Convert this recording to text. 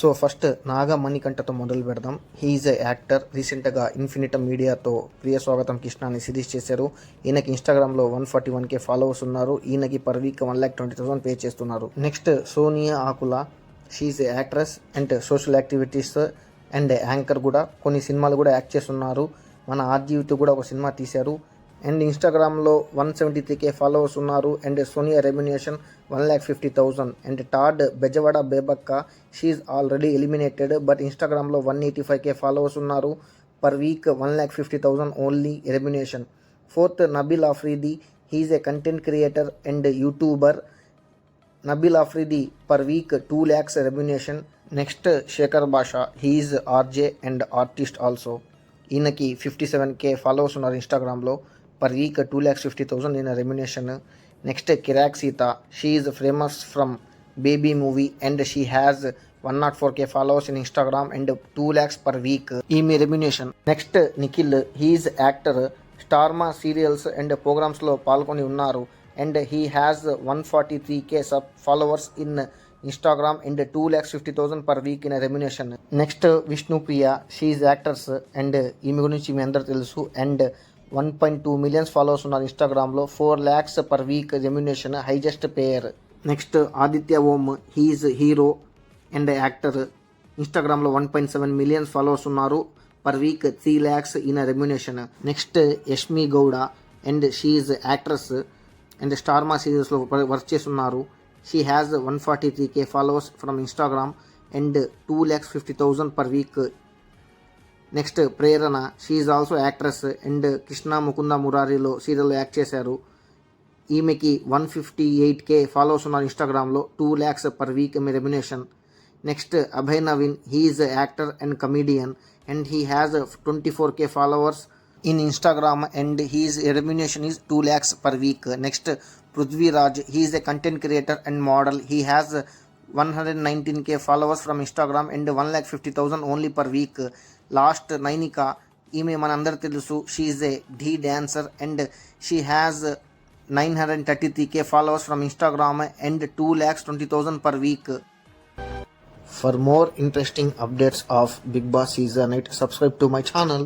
So first Naga మణికంఠతో మొదలు పెడదాం. హీఈస్ ఎ యాక్టర్ రీసెంట్గా ఇన్ఫినిటమ్ మీడియాతో ప్రియ స్వాగతం కృష్ణ అని సిరీస్ చేశారు. ఈయనకి ఇన్స్టాగ్రామ్లో one forty one K followers ఉన్నారు. ఈయనకి per week one lakh twenty thousand pay చేస్తున్నారు. Next Sonia Akula she's a actress and social activities and anchor కూడా. కొన్ని సినిమాలు కూడా యాక్ట్ చేస్తున్నారు. మన ఆర్జీవితో కూడా ఒక సినిమా తీశారు. అండ్ ఇన్స్టాగ్రామ్లో one seventy three K followers ఉన్నారు. And Sonia remuneration one lakh fifty thousand. And టాడ్ Bezawada Bebakka she's already eliminated but ఇన్స్టాగ్రామ్లో one eighty five K followers ఉన్నారు. Per week one lakh fifty thousand only elimination fourth Nabeel Afridi he's a content creator and YouTuber Nabeel Afridi per week two lakhs remuneration next Shekar Basha he's RJ and artist also ఈయనకి fifty seven K followers ఉన్నారు ఇన్స్టాగ్రామ్లో. Per week two lakhs fifty thousand నేను remuneration next Kiraak Seetha she is famous from baby movie and she has one not four K followers in Instagram and two lakhs per week ఈమె remuneration next Nikhil he's actor Star Maa serials and ప్రోగ్రామ్స్లో పాల్గొని ఉన్నారు and he has one forty three K sub followers in Instagram and two lakhs fifty thousand per week in remuneration next Vishnupriya she's actors and ఈమె గురించి మీ అందరూ తెలుసు and one point two millions followers ఉన్నారు ఇన్స్టాగ్రామ్లో four lakhs per week remuneration highest payer next Aditya Om he's hero and actor ఇన్స్టాగ్రామ్లో one point seven millions followers ఉన్నారు per week three lakhs in remuneration next Yashmi Gowda and she's actress and Star Maa సిరీస్లో work చేస్తున్నారు. She has one forty three K followers from Instagram and two lakhs fifty thousand per week next Prerana. She's also actress and Krishna Mukunda మురారిలో సీరియల్లో act చేశారు. ఈమెకి one fifty eight K followers ఉన్నారు ఇన్స్టాగ్రామ్లో. Two lakhs per week me remuneration next Abhay Naveen. He's actor and comedian and he has twenty four K followers in Instagram and his remuneration is two lakhs per week next Prithviraj he's a content creator and model he has one hundred nineteen K followers from Instagram and one lakh fifty thousand only per week last Nainika ఈమె మనందరూ తెలుసు she's a Dhee dancer and she has nine hundred thirty three K followers from Instagram and two lakhs twenty thousand per week For more interesting updates of Big Boss Season 8, subscribe to my channel.